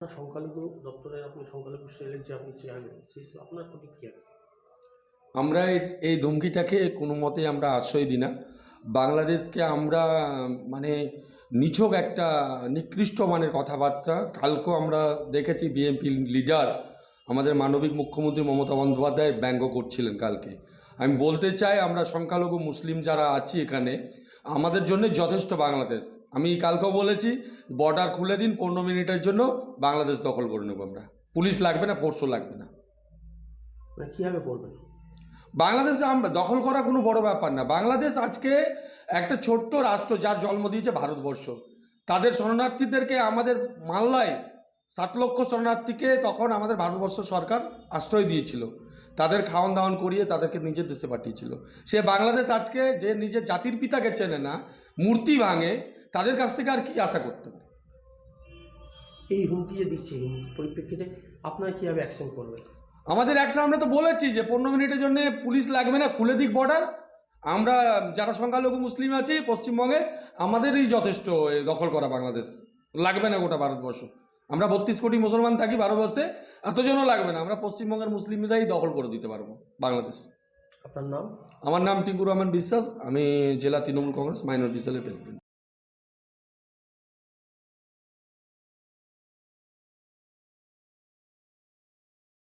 আপনার সংখ্যালঘু দপ্তরে আপনি সংখ্যালঘু সেলের যে আপনি চেয়ারম্যান সেই আপনার প্রতিক্রিয়া? আমরা এই- ধমকিটাকে কোনো মতেই আমরা আশ্রয় দিই না বাংলাদেশকে আমরা মানে নিছক একটা নিকৃষ্ট মানের কথাবার্তা, কালকেও আমরা দেখেছি বিএনপি লিডার আমাদের মানবিক মুখ্যমন্ত্রী মমতা বন্দ্যোপাধ্যায় ব্যঙ্গ করছিলেন কালকে। আমি বলতে চাই আমরা সংখ্যালঘু মুসলিম যারা আছি এখানে আমাদের জন্য যথেষ্ট বাংলাদেশ। আমি কালকেও বলেছি বর্ডার খুলে দিন পনেরো মিনিটের জন্য বাংলাদেশ দখল করে নেব আমরা। পুলিশ লাগবে না ফোর্সও লাগবে না। মানে কীভাবে করবেন বাংলাদেশে আমরা দখল করা কোনো বড় ব্যাপার না। বাংলাদেশ আজকে একটা ছোট্ট রাষ্ট্র যার জন্ম দিয়েছে ভারতবর্ষ। তাদের শরণার্থীদেরকে আমাদের মাল্লায় সাত লক্ষ শরণার্থীকে তখন আমাদের ভারতবর্ষ সরকার আশ্রয় দিয়েছিল। তাদের খাওয়ান দাওয়ান করিয়ে তাদেরকে নিজের দেশে পাঠিয়েছিল। সে বাংলাদেশ আজকে যে নিজের জাতির পিতাকে চেনে না মূর্তি ভাঙে তাদের কাছ থেকে আর কি আশা করতে এই হুমকি যে দিচ্ছে পরিপ্রেক্ষিতে আপনারা কীভাবে অ্যাকশন করবেন? আমাদের অ্যাকশন আমরা তো বলেছি যে পনেরো মিনিটের জন্য পুলিশ লাগবে না খুলে দিক বর্ডার আমরা যারা সংখ্যালঘু মুসলিম আছি পশ্চিমবঙ্গে আমাদেরই যথেষ্ট দখল করা বাংলাদেশ। লাগবে না গোটা ভারতবর্ষ। আমরা বত্রিশ কোটি মুসলমান থাকি ভারতবর্ষে এতজনও লাগবে না। আমরা পশ্চিমবঙ্গের মুসলিমরাই দখল করে দিতে পারব বাংলাদেশ। আপনার নাম? আমার নাম টিঙ্কু রহমান বিশ্বাস আমি জেলা তৃণমূল কংগ্রেস মাইনরিটি সেলের প্রেসিডেন্ট।